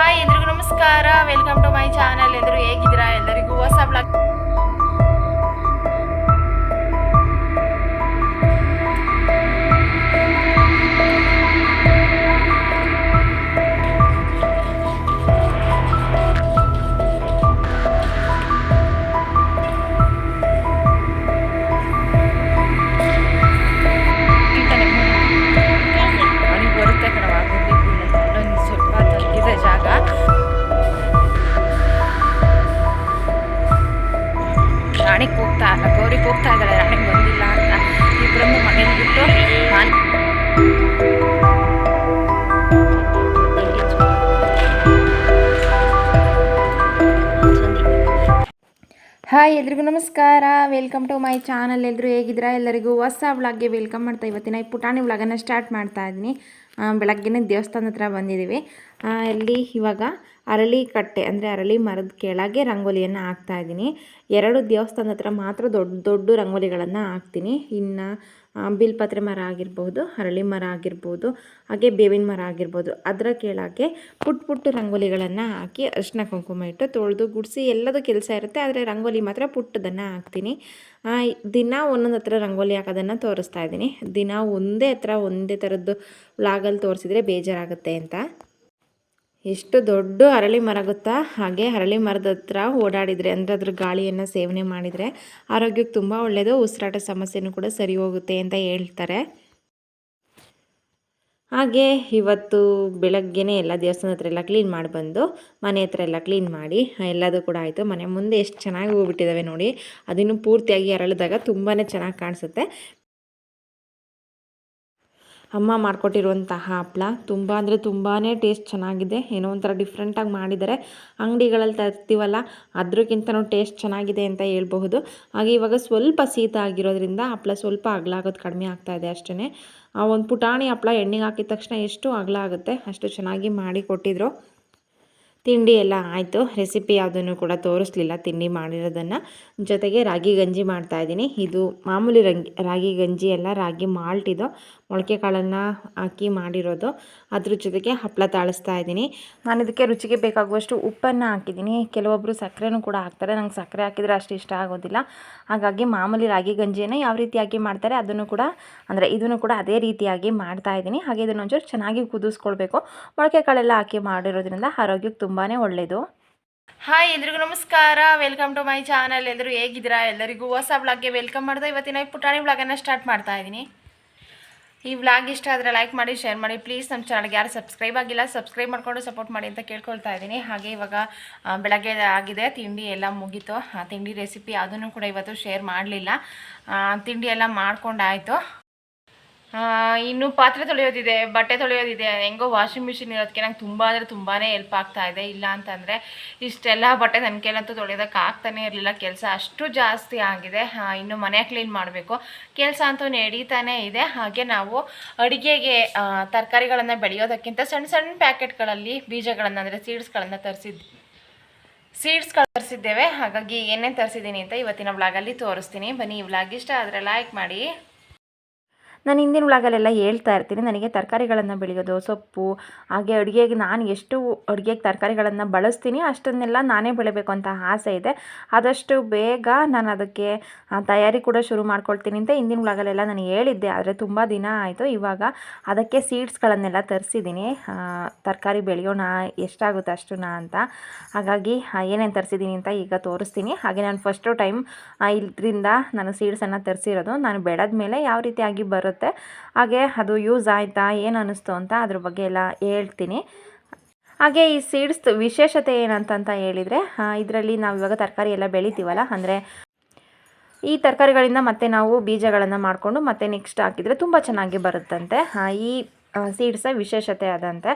Hi ಎಲ್ರಿಗೂ ನಮಸ್ಕಾರ. Welcome to my channel ಎಲ್ಲರೂ ಹೇಗಿದ್ದೀರಾ? ಎಲ್ಲರಿಗೂ ಹೊಸ ಬ್ಲಾಗ್ ಹಾಯ್, ಎಲ್ರಿಗೂ ನಮಸ್ಕಾರ. ವೆಲ್ಕಮ್ ಟು ಮೈ ಚಾನಲ್ ಎಲ್ಲರೂ ಹೇಗಿದ್ದೀರಾ? ಎಲ್ಲರಿಗೂ ಹೊಸ ವ್ಲಾಗ್ಗೆ ವೆಲ್ಕಮ್ ಮಾಡ್ತಾ ಇವತ್ತಿನ ಈ ಪುಟಾಣಿ ವ್ಲಾಗನ್ನು ಸ್ಟಾರ್ಟ್ ಮಾಡ್ತಾ ಇದ್ದೀನಿ. ಬೆಳಗ್ಗೆನೇ ದೇವಸ್ಥಾನದ ಹತ್ರ ಬಂದಿದ್ದೀವಿ. ಅಲ್ಲಿ ಇವಾಗ ಅರಳಿ ಕಟ್ಟೆ ಅಂದರೆ ಅರಳಿ ಮರದ ಕೆಳಗೆ ರಂಗೋಲಿಯನ್ನು ಹಾಕ್ತಾ ಇದ್ದೀನಿ. ಎರಡು ದೇವಸ್ಥಾನದ ಹತ್ರ ಮಾತ್ರ ದೊಡ್ಡ ದೊಡ್ಡ ರಂಗೋಲಿಗಳನ್ನು ಹಾಕ್ತೀನಿ. ಇನ್ನು ಬಿಲ್ಪತ್ರೆ ಮರ ಆಗಿರ್ಬೋದು, ಅರಳಿ ಮರ ಆಗಿರ್ಬೋದು, ಹಾಗೆ ಬೇವಿನ ಮರ ಆಗಿರ್ಬೋದು. ಅದರ ಕೆಳಗೆ ಪುಟ್ಟ ಪುಟ್ಟ ರಂಗೋಲಿಗಳನ್ನು ಹಾಕಿ ಅರಿಶಿನ ಕುಂಕುಮ ಇಟ್ಟು ತೊಳೆದು ಗುಡಿಸಿ ಎಲ್ಲದೂ ಕೆಲಸ ಇರುತ್ತೆ, ಆದರೆ ರಂಗೋಲಿ ಮಾತ್ರ ಪುಟ್ಟದನ್ನು ಹಾಕ್ತೀನಿ. ದಿನ ಒಂದೊಂದು ಹತ್ರ ರಂಗೋಲಿ ಹಾಕೋದನ್ನು ತೋರಿಸ್ತಾ ಇದ್ದೀನಿ. ದಿನ ಒಂದೇ ಹತ್ರ ಒಂದೇ ಥರದ್ದು ಲಾಗಲ್ಲಿ ತೋರಿಸಿದ್ರೆ ಬೇಜಾರಾಗುತ್ತೆ ಅಂತ. ಎಷ್ಟು ದೊಡ್ಡ ಅರಳಿ ಮರ ಗೊತ್ತಾ? ಹಾಗೆ ಅರಳಿ ಮರದ ಹತ್ರ ಓಡಾಡಿದರೆ, ಅಂದರೆ ಅದ್ರ ಗಾಳಿಯನ್ನು ಸೇವನೆ ಮಾಡಿದರೆ ಆರೋಗ್ಯಕ್ಕೆ ತುಂಬ ಒಳ್ಳೆಯದು ಉಸಿರಾಟ ಸಮಸ್ಯೆನೂ ಕೂಡ ಸರಿ ಹೋಗುತ್ತೆ ಅಂತ ಹೇಳ್ತಾರೆ. ಹಾಗೆ ಇವತ್ತು ಬೆಳಗ್ಗೆನೇ ಎಲ್ಲ ದೇವಸ್ಥಾನ ಹತ್ರ ಎಲ್ಲ ಕ್ಲೀನ್ ಮಾಡಿ ಬಂದು, ಮನೆ ಹತ್ರ ಎಲ್ಲ ಕ್ಲೀನ್ ಮಾಡಿ, ಎಲ್ಲದೂ ಕೂಡ ಆಯಿತು. ಮನೆ ಮುಂದೆ ಎಷ್ಟು ಚೆನ್ನಾಗಿ ಹೋಗ್ಬಿಟ್ಟಿದ್ದಾವೆ ನೋಡಿ. ಅದನ್ನು ಪೂರ್ತಿಯಾಗಿ ಅರಳಿದಾಗ ತುಂಬಾ ಚೆನ್ನಾಗಿ ಕಾಣಿಸುತ್ತೆ. ಅಮ್ಮ ಮಾಡಿಕೊಟ್ಟಿರುವಂತಹ ಹಪ್ಪಳ ತುಂಬ ಅಂದರೆ ತುಂಬಾ ಟೇಸ್ಟ್ ಚೆನ್ನಾಗಿದೆ. ಏನೋ ಒಂಥರ ಡಿಫ್ರೆಂಟಾಗಿ ಮಾಡಿದ್ದಾರೆ ಅಂಗಡಿಗಳಲ್ಲಿ ತರ್ತೀವಲ್ಲ, ಅದ್ರಕ್ಕಿಂತನೂ ಟೇಸ್ಟ್ ಚೆನ್ನಾಗಿದೆ ಅಂತ ಹೇಳ್ಬಹುದು. ಹಾಗೆ ಇವಾಗ ಸ್ವಲ್ಪ ಶೀತ ಆಗಿರೋದ್ರಿಂದ ಹಪ್ಪಳ ಸ್ವಲ್ಪ ಅಗಲ ಆಗೋದು ಕಡಿಮೆ ಆಗ್ತಾ ಇದೆ ಅಷ್ಟೇ ಆ ಒಂದು ಪುಟಾಣಿ ಹಪ್ಪಳ ಎಣ್ಣೆಗೆ ಹಾಕಿದ ತಕ್ಷಣ ಎಷ್ಟು ಅಗಲ ಆಗುತ್ತೆ ಅಷ್ಟು ಚೆನ್ನಾಗಿ ಮಾಡಿ ಕೊಟ್ಟಿದ್ರು. ತಿಂಡಿ ಎಲ್ಲ ಆಯಿತು. ರೆಸಿಪಿ ಯಾವುದನ್ನು ಕೂಡ ತೋರಿಸ್ಲಿಲ್ಲ. ತಿಂಡಿ ಮಾಡಿರೋದನ್ನು. ಜೊತೆಗೆ ರಾಗಿ ಗಂಜಿ ಮಾಡ್ತಾಯಿದ್ದೀನಿ ಇದು ಮಾಮೂಲಿ ರಂಗಿ, ರಾಗಿ ಗಂಜಿ ಎಲ್ಲ ರಾಗಿ ಮಾಲ್ಟಿದು ಮೊಳಕೆ ಕಾಳನ್ನು ಹಾಕಿ ಮಾಡಿರೋದು. ಅದ್ರ ಜೊತೆಗೆ ಹಪ್ಪಳ ತಾಳಿಸ್ತಾ ಇದ್ದೀನಿ. ನಾನು ಇದಕ್ಕೆ ರುಚಿಗೆ ಬೇಕಾಗುವಷ್ಟು ಉಪ್ಪನ್ನು ಹಾಕಿದ್ದೀನಿ. ಕೆಲವೊಬ್ಬರು ಸಕ್ಕರೆನೂ ಕೂಡ ಹಾಕ್ತಾರೆ. ನಂಗೆ ಸಕ್ಕರೆ ಹಾಕಿದರೆ ಅಷ್ಟು ಇಷ್ಟ ಆಗೋದಿಲ್ಲ. ಹಾಗಾಗಿ ಮಾಮೂಲಿ ರಾಗಿ ಗಂಜಿಯನ್ನು ಯಾವ ರೀತಿಯಾಗಿ ಮಾಡ್ತಾರೆ ಅದನ್ನು ಕೂಡ, ಅಂದರೆ ಇದನ್ನು ಕೂಡ ಅದೇ ರೀತಿಯಾಗಿ ಮಾಡ್ತಾ ಇದ್ದೀನಿ. ಹಾಗೆ ಇದನ್ನು ಒಂಚೂರು ಚೆನ್ನಾಗಿ ಕುದಿಸ್ಕೊಳ್ಬೇಕು. ಮೊಳಕೆ ಕಾಳೆಲ್ಲ ಹಾಕಿ ಮಾಡಿರೋದ್ರಿಂದ ಆರೋಗ್ಯಕ್ಕೆ ತುಂಬಾ ಒಳ್ಳೆಯದು ಹಾಯ್, ಎಲ್ರಿಗೂ ನಮಸ್ಕಾರ. ವೆಲ್ಕಮ್ ಟು ಮೈ ಚಾನಲ್ ಎಲ್ಲರೂ ಹೇಗಿದ್ದೀರಾ? ಎಲ್ಲರಿಗೂ ಹೊಸ ಬ್ಲಾಗ್ಗೆ ವೆಲ್ಕಮ್ ಮಾಡ್ದೆ. ಇವತ್ತಿನ ಪುಟಾಣಿ ಬ್ಲಾಗನ್ನು ಸ್ಟಾರ್ಟ್ ಮಾಡ್ತಾ ಇದ್ದೀನಿ ಈ ವ್ಲಾಗ್ ಇಷ್ಟ ಆದರೆ ಲೈಕ್ ಮಾಡಿ ಶೇರ್ ಮಾಡಿ. ಪ್ಲೀಸ್ ನಮ್ಮ ಚಾನಲ್ಗೆ ಯಾರು ಸಬ್ಸ್ಕ್ರೈಬ್ ಆಗಿಲ್ಲ ಸಬ್ಸ್ಕ್ರೈಬ್ ಮಾಡ್ಕೊಂಡು ಸಪೋರ್ಟ್ ಮಾಡಿ ಅಂತ ಕೇಳ್ಕೊಳ್ತಾ ಇದ್ದೀನಿ ಹಾಗೆ ಇವಾಗ ಬೆಳಗ್ಗೆ ಆಗಿದೆ. ತಿಂಡಿ ಎಲ್ಲ ಮುಗೀತು. ತಿಂಡಿ ರೆಸಿಪಿ ಅದನ್ನು ಕೂಡ ಇವತ್ತು ಶೇರ್ ಮಾಡಲಿಲ್ಲ. ತಿಂಡಿ ಎಲ್ಲ ಮಾಡ್ಕೊಂಡಾಯಿತು. ಇನ್ನು ಪಾತ್ರೆ ತೊಳೆಯೋದಿದೆ, ಬಟ್ಟೆ ತೊಳೆಯೋದಿದೆ, ಹೆಂಗೋ ವಾಷಿಂಗ್ ಮಿಷಿನ್ ಇರೋದಕ್ಕೆ ನಂಗೆ ತುಂಬ ಅಂದರೆ ತುಂಬಾ ಹೆಲ್ಪ್ ಆಗ್ತಾ ಇದೆ. ಇಲ್ಲ ಅಂತಂದರೆ ಇಷ್ಟೆಲ್ಲ ಬಟ್ಟೆ ನನ್ನ ಕೈಲಂತೂ ತೊಳೆಯೋದಕ್ಕೆ ಆಗ್ತಾನೇ ಇರಲಿಲ್ಲ, ಕೆಲಸ ಅಷ್ಟು ಜಾಸ್ತಿ ಆಗಿದೆ. ಇನ್ನು ಮನೆ ಕ್ಲೀನ್ ಮಾಡಬೇಕು. ಕೆಲಸ ಅಂತೂ ನಡೀತಾನೆ ಇದೆ. ಹಾಗೆ ನಾವು ಅಡುಗೆಗೆ ತರಕಾರಿಗಳನ್ನು ಬೆಳೆಯೋದಕ್ಕಿಂತ ಸಣ್ಣ ಸಣ್ಣ ಪ್ಯಾಕೆಟ್ಗಳಲ್ಲಿ ಬೀಜಗಳನ್ನು ಅಂದರೆ ಸೀಡ್ಸ್ಗಳನ್ನು ತರಿಸಿದ್ವಿ ಸೀಡ್ಸ್ಗಳು ತರಿಸಿದ್ದೇವೆ. ಹಾಗಾಗಿ ಏನೇನು ತರಿಸಿದ್ದೀನಿ ಅಂತ ಇವತ್ತಿನ ವ್ಲಾಗಲ್ಲಿ ತೋರಿಸ್ತೀನಿ. ಬನ್ನಿ ಈ ವ್ಲಾಗ್ ಇಷ್ಟ ಆದರೆ ಲೈಕ್ ಮಾಡಿ. ನಾನು ಹಿಂದಿನ ಉಳಾಗಲೆಲ್ಲ ಹೇಳ್ತಾ ಇರ್ತೀನಿ. ನನಗೆ ತರಕಾರಿಗಳನ್ನು ಬೆಳೆಯೋದು, ಸೊಪ್ಪು, ಹಾಗೆ ಅಡುಗೆಗೆ ನಾನು ಎಷ್ಟು ಅಡುಗೆಗೆ ತರಕಾರಿಗಳನ್ನು ಬಳಸ್ತೀನಿ ಅಷ್ಟನ್ನೆಲ್ಲ ನಾನೇ ಬೆಳಿಬೇಕು ಅಂತ ಆಸೆ ಇದೆ. ಆದಷ್ಟು ಬೇಗ ನಾನು ಅದಕ್ಕೆ ತಯಾರಿ ಕೂಡ ಶುರು ಮಾಡ್ಕೊಳ್ತೀನಿ ಅಂತ ಹಿಂದಿನ ಉಳಾಗಲೆಲ್ಲ ನಾನು ಹೇಳಿದ್ದೆ. ಆದರೆ ತುಂಬ ದಿನ ಆಯಿತು. ಇವಾಗ ಅದಕ್ಕೆ ಸೀಡ್ಸ್ಗಳನ್ನೆಲ್ಲ ತರಿಸಿದ್ದೀನಿ. ತರಕಾರಿ ಬೆಳೆಯೋಣ, ಎಷ್ಟಾಗುತ್ತೆ ಅಷ್ಟುನ ಅಂತ. ಹಾಗಾಗಿ ಏನೇನು ತರಿಸಿದ್ದೀನಿ ಅಂತ ಈಗ ತೋರಿಸ್ತೀನಿ. ಹಾಗೆ ನಾನು ಫಸ್ಟು ಟೈಮ್ ಇದರಿಂದ ನಾನು ಸೀಡ್ಸನ್ನು ತರಿಸಿರೋದು. ನಾನು ಬೆಳೆದ ಮೇಲೆ ಯಾವ ರೀತಿಯಾಗಿ ಹಾಗೆ ಅದು ಯೂಸ್ ಆಯಿತಾ, ಏನು ಅನ್ನಿಸ್ತು ಅಂತ ಅದ್ರ ಬಗ್ಗೆ ಎಲ್ಲ ಹೇಳ್ತೀನಿ. ಹಾಗೆ ಈ ಸೀಡ್ಸ್ ವಿಶೇಷತೆ ಏನಂತಂತ ಹೇಳಿದರೆ ಇದರಲ್ಲಿ ನಾವು ಇವಾಗ ತರಕಾರಿ ಎಲ್ಲ ಬೆಳಿತೀವಲ್ಲ, ಅಂದರೆ ಈ ತರಕಾರಿಗಳಿಂದ ಮತ್ತೆ ನಾವು ಬೀಜಗಳನ್ನು ಮಾಡಿಕೊಂಡು ಮತ್ತೆ ನೆಕ್ಸ್ಟ್ ಹಾಕಿದರೆ ತುಂಬ ಚೆನ್ನಾಗಿ ಬರುತ್ತಂತೆ. ಈ ಸೀಡ್ಸ ವಿಶೇಷತೆ ಅದಂತೆ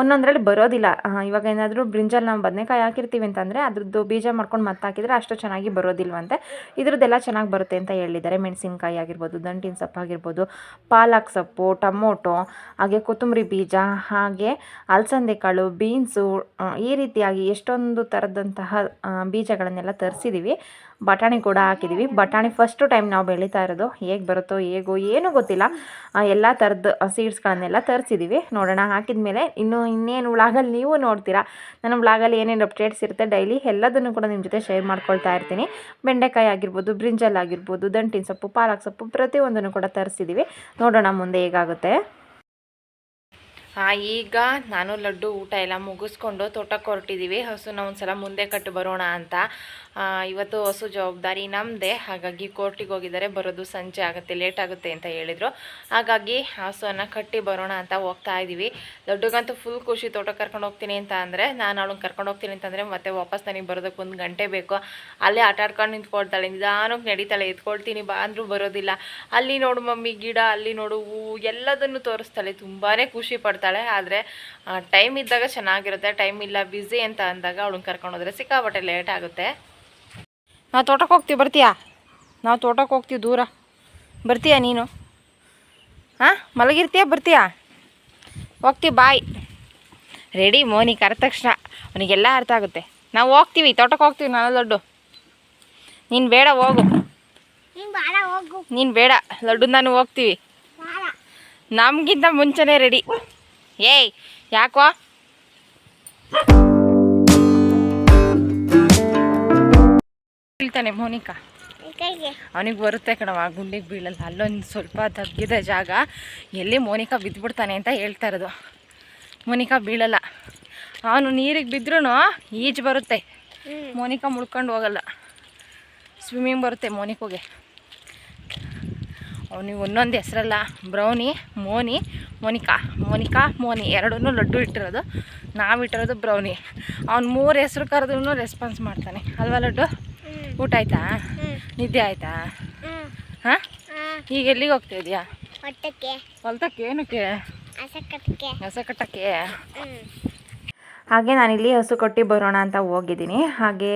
ಒಂದೊಂದರಲ್ಲಿ ಬರೋದಿಲ್ಲ. ಇವಾಗ ಏನಾದರೂ ಬ್ರಿಂಜಲ್ ನಾವು ಬದನೆಕಾಯಿ ಹಾಕಿರ್ತೀವಿ ಅಂತಂದರೆ ಅದ್ರದ್ದು ಬೀಜ ಮಾಡ್ಕೊಂಡು ಮತ್ತೆ ಹಾಕಿದರೆ ಅಷ್ಟು ಚೆನ್ನಾಗಿ ಬರೋದಿಲ್ವಂತೆ. ಇದ್ರದ್ದೆಲ್ಲ ಚೆನ್ನಾಗಿ ಬರುತ್ತೆ ಅಂತ ಹೇಳಿದ್ದಾರೆ. ಮೆಣಸಿನ್ಕಾಯಿ ಆಗಿರ್ಬೋದು, ದಂಟಿನ ಸೊಪ್ಪು ಆಗಿರ್ಬೋದು, ಪಾಲಕ್ ಸೊಪ್ಪು, ಟೊಮೊಟೊ, ಹಾಗೆ ಕೊತ್ತಂಬರಿ ಬೀಜ, ಹಾಗೆ ಅಲಸಂದೆ ಕಾಳು ಬೀನ್ಸು ಈ ರೀತಿಯಾಗಿ ಎಷ್ಟೊಂದು ಥರದಂತಹ ಬೀಜಗಳನ್ನೆಲ್ಲ ತರಿಸಿದ್ದೀವಿ ಬಟಾಣಿ ಕೂಡ ಹಾಕಿದ್ದೀವಿ ಬಟಾಣಿ ಫಸ್ಟು ಟೈಮ್ ನಾವು ಬೆಳೀತಾ ಇರೋದು ಹೇಗೆ ಬರುತ್ತೋ ಹೇಗೋ ಏನೂ ಗೊತ್ತಿಲ್ಲ. ಎಲ್ಲ ಥರದ ಸೀಡ್ಸ್ಗಳನ್ನೆಲ್ಲ ತರಿಸಿದ್ದೀವಿ ನೋಡೋಣ, ಹಾಕಿದ ಮೇಲೆ ಇನ್ನು ಇನ್ನೇನು ವ್ಲಾಗಲ್ಲಿ ನೀವು ನೋಡ್ತೀರಾ? ನನ್ನ ವ್ಲಾಗಲ್ಲಿ ಏನೇನು ಅಪ್ಡೇಟ್ಸ್ ಇರುತ್ತೆ ಡೈಲಿ ಎಲ್ಲದನ್ನು ಕೂಡ ನಿಮ್ಮ ಜೊತೆ ಶೇರ್ ಮಾಡ್ಕೊಳ್ತಾ ಇರ್ತೀನಿ. ಬೆಂಡೆಕಾಯಿ ಆಗಿರ್ಬೋದು ಬ್ರಿಂಜಲ್ ಆಗಿರ್ಬೋದು, ದಂಟಿನ ಸೊಪ್ಪು, ಪಾಲಕ್ ಸೊಪ್ಪು ಪ್ರತಿಯೊಂದನ್ನು ಕೂಡ ತರಿಸಿದ್ದೀವಿ ನೋಡೋಣ ಮುಂದೆ ಹೇಗಾಗುತ್ತೆ. ಹಾಂ, ಈಗ ನಾನು ಲಡ್ಡು ಊಟ ಎಲ್ಲ ಮುಗಿಸ್ಕೊಂಡು ತೋಟಕ್ಕೆ ಹೊರಟಿದ್ದೀವಿ ಹಸುನ ಒಂದ್ಸಲ ಮುಂದೆ ಕಟ್ಟು ಬರೋಣ ಅಂತ. ಇವತ್ತು ಹೊಸ ಜವಾಬ್ದಾರಿ ನಮ್ಮದೇ ಹಾಗಾಗಿ ಕೋರ್ಟಿಗೆ ಹೋಗಿದ್ದಾರೆ. ಬರೋದು ಸಂಜೆ ಆಗುತ್ತೆ, ಲೇಟ್ ಆಗುತ್ತೆ ಅಂತ ಹೇಳಿದರು. ಹಾಗಾಗಿ ಹಸುವನ್ನು ಕಟ್ಟಿ ಬರೋಣ ಅಂತ ಹೋಗ್ತಾ ಇದ್ದೀವಿ ದೊಡ್ಡಗಂತೂ ಫುಲ್ ಖುಷಿ ತೋಟ ಕರ್ಕೊಂಡು ಹೋಗ್ತೀನಿ ಅಂತ ಅಂದರೆ, ನಾನು ಅವಳನ್ನ ಕರ್ಕೊಂಡು ಹೋಗ್ತೀನಿ ಅಂತಂದರೆ ಮತ್ತೆ ವಾಪಸ್ ನನಗೆ ಬರೋದಕ್ಕೆ ಒಂದು ಗಂಟೆ ಬೇಕು. ಅಲ್ಲೇ ಆಟ ಆಡ್ಕೊಂಡು ನಿಂತ್ಕೊಳ್ತಾಳೆ. ನಿಧಾನಕ್ಕೆ ನಡೀತಾಳೆ. ಎತ್ಕೊಳ್ತೀನಿ, ಬಾ ಅಂದರೂ ಬರೋದಿಲ್ಲ. ಅಲ್ಲಿ ನೋಡು ಮಮ್ಮಿ ಗಿಡ, ಅಲ್ಲಿ ನೋಡು ಹೂವು ಎಲ್ಲದನ್ನು ತೋರಿಸ್ತಾಳೆ. ತುಂಬಾ ಖುಷಿ ಪಡ್ತಾಳೆ. ಆದರೆ ಟೈಮ್ ಇದ್ದಾಗ ಚೆನ್ನಾಗಿರುತ್ತೆ. ಟೈಮ್ ಇಲ್ಲ ಬ್ಯುಸಿ ಅಂತ ಅಂದಾಗ ಅವಳನ್ನ ಕರ್ಕೊಂಡು ಹೋದ್ರೆ ಸಿಕ್ಕಾಪಟ್ಟೆ ಲೇಟ್ ಆಗುತ್ತೆ. ನಾವು ತೋಟಕ್ಕೆ ಹೋಗ್ತೀವಿ ಬರ್ತೀಯಾ? ನಾವು ತೋಟಕ್ಕೆ ಹೋಗ್ತೀವಿ ದೂರ. ಬರ್ತೀಯಾ ನೀನು? ಹಾಂ ಮಲಗಿರ್ತೀಯಾ ಬರ್ತೀಯಾ? ಹೋಗ್ತೀವಿ ಬಾಯ್. ರೆಡಿ ಮೋನಿ ಕರೆದ ತಕ್ಷಣ. ಅವನಿಗೆಲ್ಲ ಅರ್ಥ ಆಗುತ್ತೆ. ನಾವು ಹೋಗ್ತೀವಿ ತೋಟಕ್ಕೆ ಹೋಗ್ತೀವಿ ನಾನು ಲಡ್ಡು. ನೀನು ಬೇಡ ಹೋಗು. ನೀನ್ ಬಾಳ ಹೋಗು. ನೀನು ಬೇಡ ಲಡ್ಡು ನಾನು ಹೋಗ್ತೀವಿ. ನಮಗಿಂತ ಮುಂಚೆನೇ ರೆಡಿ ಏಯ್ ಯಾಕೋ? ಹೇಳ್ತಾನೆ ಮೋನಿಕಾ. ಅವನಿಗೆ ಬರುತ್ತೆ ಕಣವ ಗುಂಡಿಗೆ ಬೀಳಲ್ಲ. ಅಲ್ಲೊಂದು ಸ್ವಲ್ಪ ತಗ್ಗಿದೆ ಜಾಗ ಎಲ್ಲಿ ಮೋನಿಕಾ ಬಿದ್ದುಬಿಡ್ತಾನೆ ಅಂತ ಹೇಳ್ತಾ ಇರೋದು. ಮೋನಿಕಾ ಬೀಳಲ್ಲ. ಅವನು ನೀರಿಗೆ ಬಿದ್ರೂ ಈಜು ಬರುತ್ತೆ. ಮೋನಿಕಾ ಮುಳ್ಕೊಂಡು ಹೋಗಲ್ಲ. ಸ್ವಿಮ್ಮಿಂಗ್ ಬರುತ್ತೆ ಮೋನಿಕೋಗೆ. ಅವನಿಗೆ ಒಂದೊಂದು ಹೆಸರಲ್ಲ ಬ್ರೌನಿ ಮೋನಿ ಮೋನಿಕಾ. ಮೋನಿಕಾ ಮೋನಿ ಎರಡನ್ನೂ ಲಡ್ಡು ಇಟ್ಟಿರೋದು. ನಾವು ಇಟ್ಟಿರೋದು ಬ್ರೌನಿ. ಅವ್ನು ಮೂರು ಹೆಸರು ಕರೆದ್ರೂ ರೆಸ್ಪಾನ್ಸ್ ಮಾಡ್ತಾನೆ. ಅಲ್ವಾ ಲಡ್ಡು? ಊಟ ಆಯ್ತಾ? ನಿದ್ದೆ ಆಯ್ತಾ? ಹಾಂ? ಈಗ ಎಲ್ಲಿಗೆ ಹೋಗ್ತಾ ಇದೆಯಾ? ಹೊಲ್ತಕ್ಕೆ? ಏನಕ್ಕೆ? ಹಸಕಟ್ಟಕ್ಕೆ ಹೊಸ ಕಟ್ಟಕ್ಕೆ ಹ್ಮ್. ಹಾಗೆ ನಾನಿಲ್ಲಿ ಹಸು ಕೊಟ್ಟು ಬರೋಣ ಅಂತ ಹೋಗಿದ್ದೀನಿ. ಹಾಗೆ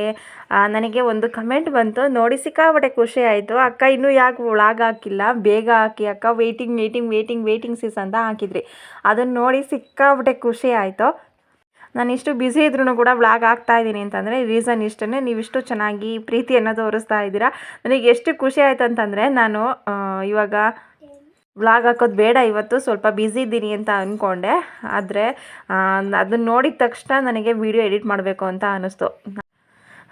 ನನಗೆ ಒಂದು ಕಮೆಂಟ್ ಬಂತು. ನೋಡಿ ಸಿಕ್ಕಾಪಟ್ಟೆ ಖುಷಿ ಆಯಿತು. ಅಕ್ಕ ಇನ್ನೂ ಯಾಕೆ ಒಳಗ ಹಾಕಿಲ್ಲ? ಬೇಗ ಹಾಕಿ ಅಕ್ಕ. ವೇಟಿಂಗ್ ವೇಟಿಂಗ್ ವೇಟಿಂಗ್ ವೇಟಿಂಗ್ ಸೀಸ್ ಅಂತ ಹಾಕಿದ್ರಿ. ಅದನ್ನು ನೋಡಿ ಸಿಕ್ಕಾಪಟ್ಟೆ ಖುಷಿ ಆಯಿತು. ನಾನು ಇಷ್ಟು ಬ್ಯುಸಿ ಇದ್ರೂ ಕೂಡ ವ್ಲಾಗ್ ಆಗ್ತಾ ಇದ್ದೀನಿ ಅಂತಂದರೆ ರೀಸನ್ ಇಷ್ಟೇ ನೀವಿಷ್ಟು ಚೆನ್ನಾಗಿ ಪ್ರೀತಿಯನ್ನು ತೋರಿಸ್ತಾ ಇದ್ದೀರಾ. ನನಗೆ ಎಷ್ಟು ಖುಷಿ ಆಯ್ತು ಅಂತಂದರೆ ನಾನು ಇವಾಗ ವ್ಲಾಗ್ ಹಾಕೋದು ಬೇಡ, ಇವತ್ತು ಸ್ವಲ್ಪ ಬ್ಯುಸಿ ಇದ್ದೀನಿ ಅಂತ ಅಂದ್ಕೊಂಡೆ ಆದರೆ ಅದನ್ನ ನೋಡಿದ ತಕ್ಷಣ ನನಗೆ ವಿಡಿಯೋ ಎಡಿಟ್ ಮಾಡಬೇಕು ಅಂತ ಅನ್ನಿಸ್ತು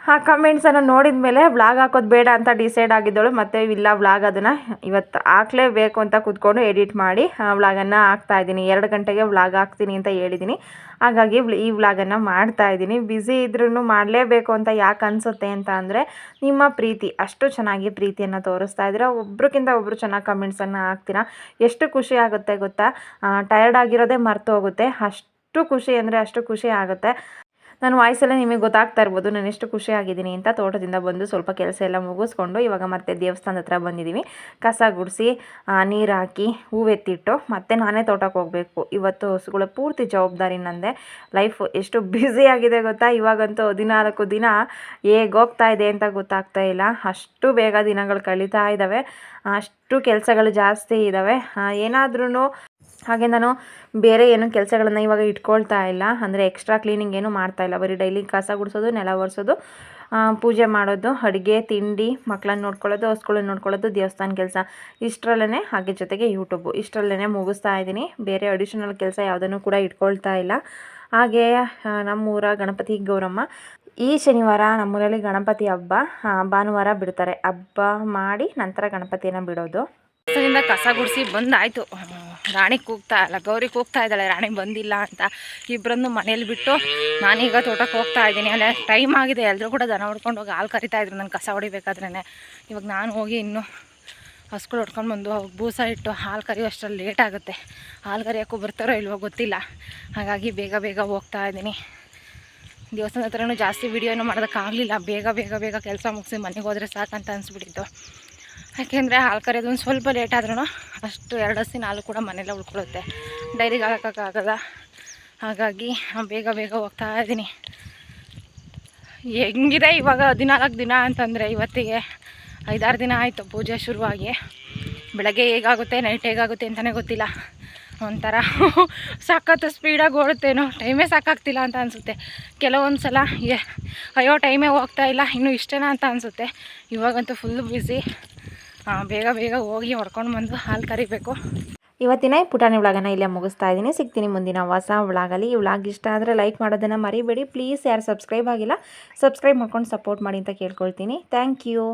ಆ ಕಮೆಂಟ್ಸನ್ನು ನೋಡಿದ ಮೇಲೆ ವ್ಲಾಗ್ ಹಾಕೋದು ಬೇಡ ಅಂತ ಡಿಸೈಡ್ ಆಗಿದ್ದಳು. ಮತ್ತು ಇಲ್ಲ ವ್ಲಾಗ್ ಅದನ್ನು ಇವತ್ತು ಹಾಕ್ಲೇಬೇಕು ಅಂತ ಕೂತ್ಕೊಂಡು ಎಡಿಟ್ ಮಾಡಿ ವ್ಲಾಗನ್ನು ಹಾಕ್ತಾ ಇದ್ದೀನಿ. ಎರಡು ಗಂಟೆಗೆ ವ್ಲಾಗ್ ಹಾಕ್ತೀನಿ ಅಂತ ಹೇಳಿದ್ದೀನಿ. ಹಾಗಾಗಿ ಈ ವ್ಲಾಗನ್ನು ಮಾಡ್ತಾ ಇದ್ದೀನಿ. ಬ್ಯುಸಿ ಇದ್ರೂ ಮಾಡಲೇಬೇಕು ಅಂತ ಯಾಕೆ ಅನಿಸುತ್ತೆ ಅಂತ ಅಂದರೆ, ನಿಮ್ಮ ಪ್ರೀತಿ. ಅಷ್ಟು ಚೆನ್ನಾಗಿ ಪ್ರೀತಿಯನ್ನು ತೋರಿಸ್ತಾ ಇದ್ದೀರಾ. ಒಬ್ರಿಗಿಂತ ಒಬ್ಬರು ಚೆನ್ನಾಗಿ ಕಮೆಂಟ್ಸನ್ನು ಹಾಕ್ತೀರಾ. ಎಷ್ಟು ಖುಷಿ ಆಗುತ್ತೆ ಗೊತ್ತಾ? ಟಯರ್ಡ್ ಆಗಿರೋದೇ ಮರೆತು ಹೋಗುತ್ತೆ. ಅಷ್ಟು ಖುಷಿ ಅಂದರೆ ಅಷ್ಟು ಖುಷಿ ಆಗುತ್ತೆ. ನನ್ನ ವಾಯ್ಸಲ್ಲೇ ನಿಮಗೆ ಗೊತ್ತಾಗ್ತಾ ಇರ್ಬೋದು, ನಾನು ಎಷ್ಟು ಖುಷಿಯಾಗಿದ್ದೀನಿ ಅಂತ ತೋಟದಿಂದ ಬಂದು ಸ್ವಲ್ಪ ಕೆಲಸ ಎಲ್ಲ ಮುಗಿಸ್ಕೊಂಡು ಇವಾಗ ಮತ್ತೆ ದೇವಸ್ಥಾನದ ಹತ್ರ ಬಂದಿದ್ದೀವಿ. ಕಸ ಗುಡಿಸಿ ನೀರು ಹಾಕಿ, ಹೂವೆತ್ತಿಟ್ಟು ಮತ್ತೆ ನಾನೇ ತೋಟಕ್ಕೆ ಹೋಗಬೇಕು. ಇವತ್ತು ಹಸುಗಳ ಪೂರ್ತಿ ಜವಾಬ್ದಾರಿ ನಂದೆ. ಲೈಫ್ ಎಷ್ಟು ಬ್ಯುಸಿ ಆಗಿದೆ ಗೊತ್ತಾ? ಇವಾಗಂತೂ ಹದಿನಾಲ್ಕು ದಿನ ಹೇಗೆ ಹೋಗ್ತಾ ಇದೆ ಅಂತ ಗೊತ್ತಾಗ್ತಾ ಇಲ್ಲ. ಅಷ್ಟು ಬೇಗ ದಿನಗಳು ಕಳೀತಾ ಇದ್ದಾವೆ. ಅಷ್ಟು ಕೆಲಸಗಳು ಜಾಸ್ತಿ ಇದ್ದಾವೆ. ಏನಾದ್ರೂ ಹಾಗೆ ನಾನು ಬೇರೆ ಏನು ಕೆಲಸಗಳನ್ನು ಇವಾಗ ಇಟ್ಕೊಳ್ತಾ ಇಲ್ಲ. ಅಂದರೆ ಎಕ್ಸ್ಟ್ರಾ ಕ್ಲೀನಿಂಗ್ ಏನು ಮಾಡ್ತಾ ಇಲ್ಲ. ಬರೀ ಡೈಲಿ ಕಸ ಗುಡಿಸೋದು, ನೆಲ ಒರೆಸೋದು ಪೂಜೆ ಮಾಡೋದು, ಅಡುಗೆ, ತಿಂಡಿ ಮಕ್ಕಳನ್ನ ನೋಡ್ಕೊಳ್ಳೋದು ಹಸ್ಗಳನ್ನ ನೋಡ್ಕೊಳ್ಳೋದು, ದೇವಸ್ಥಾನ ಕೆಲಸ. ಇಷ್ಟರಲ್ಲೇ ಹಾಗೆ ಜೊತೆಗೆ ಯೂಟ್ಯೂಬು ಇಷ್ಟರಲ್ಲೇ ಮುಗಿಸ್ತಾ ಇದ್ದೀನಿ. ಬೇರೆ ಅಡಿಷನಲ್ ಕೆಲಸ ಯಾವುದನ್ನು ಕೂಡ ಇಟ್ಕೊಳ್ತಾ ಇಲ್ಲ. ಹಾಗೆ ನಮ್ಮೂರ ಗಣಪತಿ ಗೌರಮ್ಮ ಈ ಶನಿವಾರ ನಮ್ಮೂರಲ್ಲಿ ಗಣಪತಿ ಹಬ್ಬ ಭಾನುವಾರ ಬಿಡ್ತಾರೆ. ಹಬ್ಬ ಮಾಡಿ ನಂತರ ಗಣಪತಿಯನ್ನು ಬಿಡೋದು. ಕಸ ಗುಡಿಸಿ ಬಂದಾಯಿತು. ರಾಣಿ ಕೂಗ್ತಾ ಇಲ್ಲ. ಗೌರಿ ಕೂಗ್ತಾ ಇದ್ದಾಳೆ. ರಾಣಿ ಬಂದಿಲ್ಲ ಅಂತ ಇಬ್ಬರನ್ನು ಮನೇಲಿ ಬಿಟ್ಟು ನಾನೀಗ ತೋಟಕ್ಕೆ ಹೋಗ್ತಾ ಇದ್ದೀನಿ. ಅಲ್ಲೇ ಟೈಮ್ ಆಗಿದೆ. ಎಲ್ಲರೂ ಕೂಡ ದನ ಹೊಡ್ಕೊಂಡು ಹೋಗಿ ಹಾಲು ಕರಿತಾ ಇದ್ರು. ನಾನು ಕಸ ಹೊಡಿಬೇಕಾದ್ರೇ ಇವಾಗ ನಾನು ಹೋಗಿ ಇನ್ನೂ ಹಸ್ಗಳು ಹೊಡ್ಕೊಂಡು ಬಂದು ಅವಾಗ ಬೂಸ ಇಟ್ಟು ಹಾಲು ಕರಿಯೋ ಅಷ್ಟರಲ್ಲಿ ಲೇಟ್ ಆಗುತ್ತೆ. ಹಾಲು ಕರಿಯೋಕ್ಕೂ ಬರ್ತಾರೋ ಇಲ್ವೋ ಗೊತ್ತಿಲ್ಲ. ಹಾಗಾಗಿ ಬೇಗ ಬೇಗ ಹೋಗ್ತಾ ಇದ್ದೀನಿ. ದೇವಸ್ಥಾನದ ಹತ್ರನೂ ಜಾಸ್ತಿ ವೀಡಿಯೋನು ಮಾಡೋದಕ್ಕಾಗಲಿಲ್ಲ. ಬೇಗ ಬೇಗ ಬೇಗ ಕೆಲಸ ಮುಗಿಸಿ ಮನೆಗೆ ಹೋದರೆ ಸಾಕಂತ ಅನಿಸ್ಬಿಟ್ಟಿತ್ತು. ಯಾಕೆಂದರೆ ಹಾಲು ಕರೆಯೋದು ಒಂದು ಸ್ವಲ್ಪ ಲೇಟ್ ಆದ್ರೂ ಅಷ್ಟು ಎರಡು ಹಸಿನ ಹಾಲು ಕೂಡ ಮನೆಯಲ್ಲೇ ಉಳ್ಕೊಳ್ಳುತ್ತೆ. ಡೈರಿಗೆ ಹಾಕೋಕ್ಕಾಗಲ್ಲ ಹಾಗಾಗಿ ಬೇಗ ಬೇಗ ಹೋಗ್ತಾ ಇದ್ದೀನಿ. ಹೆಂಗಿದೆ ಇವಾಗ ಹದಿನಾಲ್ಕು ದಿನ ಅಂತಂದರೆ ಇವತ್ತಿಗೆ ಐದಾರು ದಿನ ಆಯಿತು ಪೂಜೆ ಶುರುವಾಗಿ. ಬೆಳಗ್ಗೆ ಹೇಗಾಗುತ್ತೆ ನೈಟ್ ಹೇಗಾಗುತ್ತೆ ಅಂತಲೇ ಗೊತ್ತಿಲ್ಲ. ಒಂಥರ ಸಾಕತ್ತು ಸ್ಪೀಡಾಗಿ ಓಡುತ್ತೇನೋ. ಟೈಮೇ ಸಾಕಾಗ್ತಿಲ್ಲ ಅಂತ ಅನಿಸುತ್ತೆ. ಕೆಲವೊಂದು ಸಲ ಅಯ್ಯೋ ಟೈಮೇ ಹೋಗ್ತಾ ಇಲ್ಲ. ಇನ್ನೂ ಇಷ್ಟೇನಾ ಅಂತ ಅನಿಸುತ್ತೆ. ಇವಾಗಂತೂ ಫುಲ್ ಬ್ಯುಸಿ ಬೇಗ ಬೇಗ ಹೋಗಿ ಹೊಡ್ಕೊಂಡು ಬಂದು ಹಾಲು ಕರಿಬೇಕು. ಇವತ್ತಿನ ಪುಟಾಣಿ ವ್ಲಾಗನ್ನು ಇಲ್ಲೇ ಮುಗಿಸ್ತಾ ಇದ್ದೀನಿ. ಸಿಗ್ತೀನಿ ಮುಂದಿನ ಹೊಸ ವ್ಲಾಗಲ್ಲಿ. ಈ ವ್ಲಾಗ್ ಇಷ್ಟ ಆದರೆ ಲೈಕ್ ಮಾಡೋದನ್ನು ಮರಿಬೇಡಿ. ಪ್ಲೀಸ್ ಯಾರು ಸಬ್ಸ್ಕ್ರೈಬ್ ಆಗಿಲ್ಲ ಸಬ್ಸ್ಕ್ರೈಬ್ ಮಾಡ್ಕೊಂಡು ಸಪೋರ್ಟ್ ಮಾಡಿ ಅಂತ ಕೇಳ್ಕೊಳ್ತೀನಿ. Thank you